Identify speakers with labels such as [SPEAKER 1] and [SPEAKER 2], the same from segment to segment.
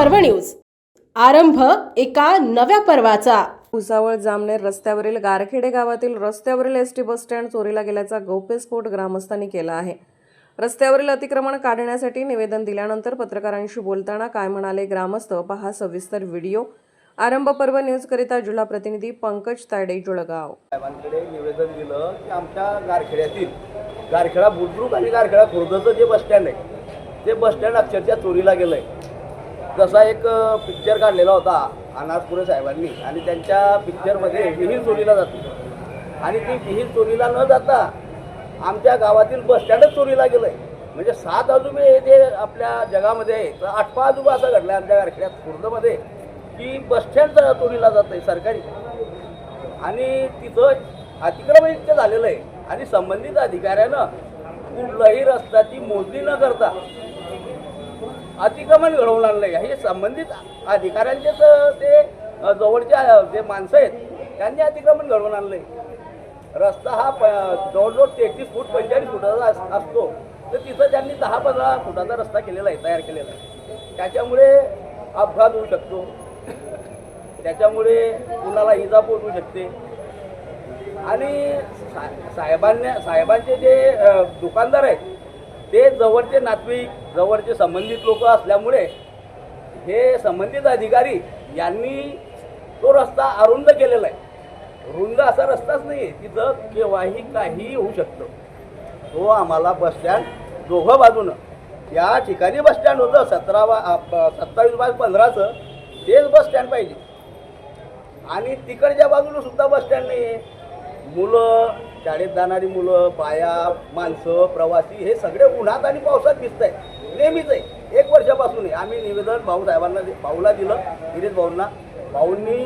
[SPEAKER 1] पर्व न्यूज. आरंभ एका नव्या पर्वाचा.
[SPEAKER 2] भुसावळ जामनेर रस्त्यावरील गारखेडे गावातील रस्त्यावरील एस टी बसस्टँड चोरीला गेल्याचा गौप्यस्फोट ग्रामस्थांनी केला आहे. रस्त्यावरील अतिक्रमण काढण्यासाठी निवेदन दिल्यानंतर पत्रकारांशी बोलताना काय म्हणाले ग्रामस्थ पहा सविस्तर व्हिडिओ. आरंभ पर्व न्यूजकरिता जिल्हा प्रतिनिधी पंकज तायडे जुळगाव.
[SPEAKER 3] साहेबांकडे निवेदन दिलं की आमच्या गारखेड्यातील गारखेडा बुद्रुक आणि गारखेडा खुर्दचं जे बसस्टँड आहे ते बसस्टँड अक्षरशः चोरीला गेलं आहे तसा एक पिक्चर काढलेला होता अनाजपुरे साहेबांनी आणि त्यांच्या पिक्चरमध्ये विहीर चोरीला जाते. आणि ती विहीर चोरीला न जाता आमच्या गावातील बसस्टँडच चोरीला गेलं आहे म्हणजे सात आजोबे जे आपल्या जगामध्ये आहे तर आठवा आजोबा असं घडलं आमच्या गारखेड्यात खुर्दमध्ये की बसस्टँड चोरीला जात आहे सरकारी. आणि तिथं अतिक्रमण इतकं झालेलं आहे. आणि संबंधित अधिकाऱ्यानं कुठलाही रस्त्याची मोजणी न करता अतिक्रमण घडवून आणलं आहे हे संबंधित अधिकाऱ्यांचेच ते जवळच्या जे माणसं आहेत त्यांनी अतिक्रमण घडवून आणलं आहे रस्ता हा प जवळजवळ तेहतीस फूट पंचेचाळीस फुटाचा अस- असतो. तर तिथं त्यांनी दहा पंधरा फुटाचा रस्ता केलेला आहे तयार केलेला आहे. त्याच्यामुळे अपघात होऊ शकतो. त्याच्यामुळे कुणाला इजा पोचू शकते. आणि सा- साहेबांना साहेबांचे जे दुकानदार आहेत ते जवळचे नातेवाईक जवळचे संबंधित लोक असल्यामुळे हे संबंधित अधिकारी यांनी तो रस्ता अरुंद केलेला आहे. रुंद असा रस्ताच नाही आहे तिथं केव्हाही काहीही होऊ शकतं. तो आम्हाला बसस्टँड दोघं बाजूनं या ठिकाणी बसस्टँड होतं सतरा बा सत्तावीस बाय पंधराचं तेच बसस्टँड पाहिजे. आणि तिकडच्या बाजूला सुद्धा बसस्टँड नाही आहे मुलं शाळेत जाणारी मुलं बाया माणसं प्रवासी हे सगळे उन्हात आणि पावसात दिसत आहे नेहमीच आहे. एक वर्षापासून आहे. आम्ही निवेदन भाऊ साहेबांना भाऊला दिलं गिरीश भाऊंना. भाऊंनी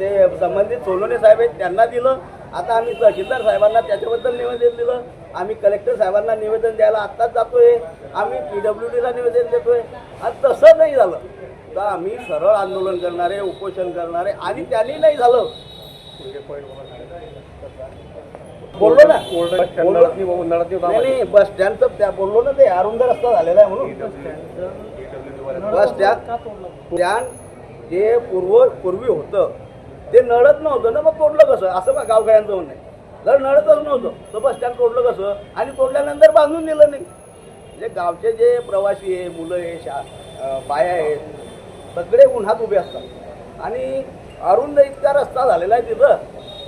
[SPEAKER 3] ते संबंधित सोलोने साहेब आहेत त्यांना दिलं. आता आम्ही तहसीलदार साहेबांना त्याच्याबद्दल निवेदन दिलं. आम्ही कलेक्टर साहेबांना निवेदन द्यायला आत्ताच जातोय. आम्ही पी डब्ल्यू डीला निवेदन देतोय. आणि तसं नाही झालं. तर आम्ही सरळ आंदोलन करणारे उपोषण करणारे आणि त्यांनी नाही झालं. बोललो ना. बस स्टँडचं त्या बोललो ना ते अरुंद रस्ता झालेला आहे म्हणून. Bus stand. स्टँड जे पूर्व पूर्वी होतं ते नळत नव्हतं ना मग तोडलं कसं? असं बा गावकऱ्यांचं म्हणणं आहे. जर नळतच नव्हतं तर बस स्टँड तोडलं कसं? आणि तोडल्यानंतर बांधून दिलं नाही. म्हणजे गावचे जे प्रवासी आहे मुलं आहे शा बाया आहेत सगळे उन्हात उभे असतात. आणि अरुंद इतका रस्ता झालेला आहे तिथं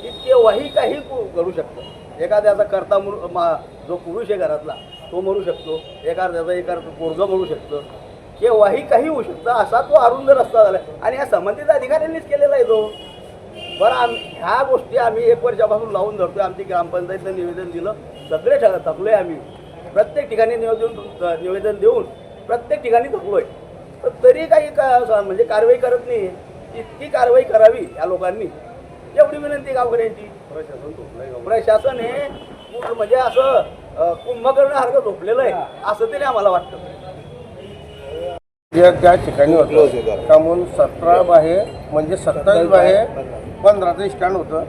[SPEAKER 3] की केव्हाही काही करू शकतो. शकतं एखाद्याचा करता मरू मा जो पुरुष आहे घरातला तो म्हणू शकतो. एखाद्याचा एखाद पोरगं म्हणू शकतं. केव्हाही काही होऊ शकतं. असा तो अरुंद रस्ता झाला. आणि या संबंधित अधिकाऱ्यांनीच केलेला आहे तो. बरं आम ह्या गोष्टी आम्ही एक वर्षापासून लावून धरतोय. आमची ग्रामपंचायतनं निवेदन दिलं. सगळे ठग थकलोय आम्ही. प्रत्येक ठिकाणी निवेदन निवेदन देऊन प्रत्येक ठिकाणी थकलोय. तर तरी काही का म्हणजे कारवाई करत नाही इतकी कारवाई करावी या लोकांनी. एवढी विनंती गावकऱ्यांची. प्रशासन हे पूर्ण म्हणजे असं अं, कुंभकर्णासारखं झोपलेलं आहे. असं तरी आम्हाला वाटतं.
[SPEAKER 4] त्या त्या ठिकाणी होतं. त्यामुळे सतरा बाहे म्हणजे सत्तावीस बाहे. पंधराचं स्टँड होतं.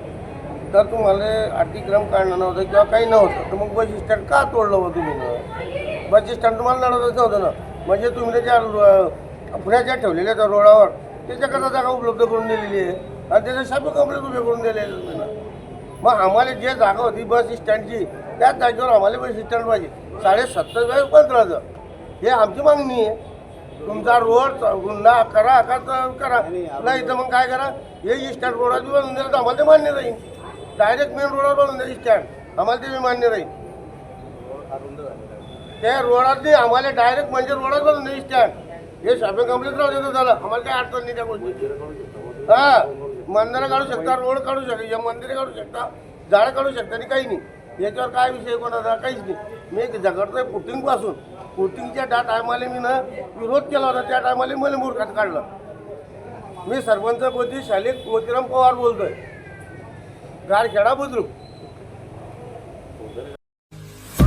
[SPEAKER 4] तर तुम्हाला अतिक्रम काढणं नव्हतं किंवा काही नव्हतं. तर मग बस स्टँड का तोडलं होतं तुम्ही? बस स्टँड तुम्हाला लढवतच नव्हतं ना. म्हणजे तुम्ही पुढ्या ज्या ठेवलेल्या त्या रोडावर त्याच्याकरता जागा उपलब्ध करून दिलेली आहे? आणि त्याच्या शाबी कंप्लेंट उभे करून दिलेले ना. मग आम्हाला जे जागा होती बस स्टँडची त्याच जागेवर आम्हाला बस स्टँड पाहिजे. साडेसत्तर सत्तावीस पंधराचं हे आमची मागणी आहे. तुमचा रोड गुन्हा करा का तर करा. नाही तर मग काय करा? हे स्टँड रोडात बी बनवून दिलं तर आम्हाला ते मान्य राहील. डायरेक्ट मेन रोडावर बनवून द्या स्टँड. आम्हाला ते बी मान्य राहील. त्या रोडात नाही आम्हाला डायरेक्ट म्हणजे रोडात बनवून द्या स्टँड. हे शॉपिंग कंप्लेट राहू देतो झालं. आम्हाला काय अडचण नाही त्या गोष्टी हा. मंदिरं काढू शकता रोड काढू शकता या मंदिरं काढू शकता झाडं काढू शकता आणि काही नाही. याच्यावर काय विषय कोणाचा? काहीच नाही. मी झगडतोय पुटिंगपासून. पुटिंगच्या त्या टायमाला मी ना विरोध केला होता. त्या टायमाला मला मूर्खात काढलं. मी सरपंच पोती शालिक मोतीराम पवार बोलतोय. गारखेडा बुद्रुक.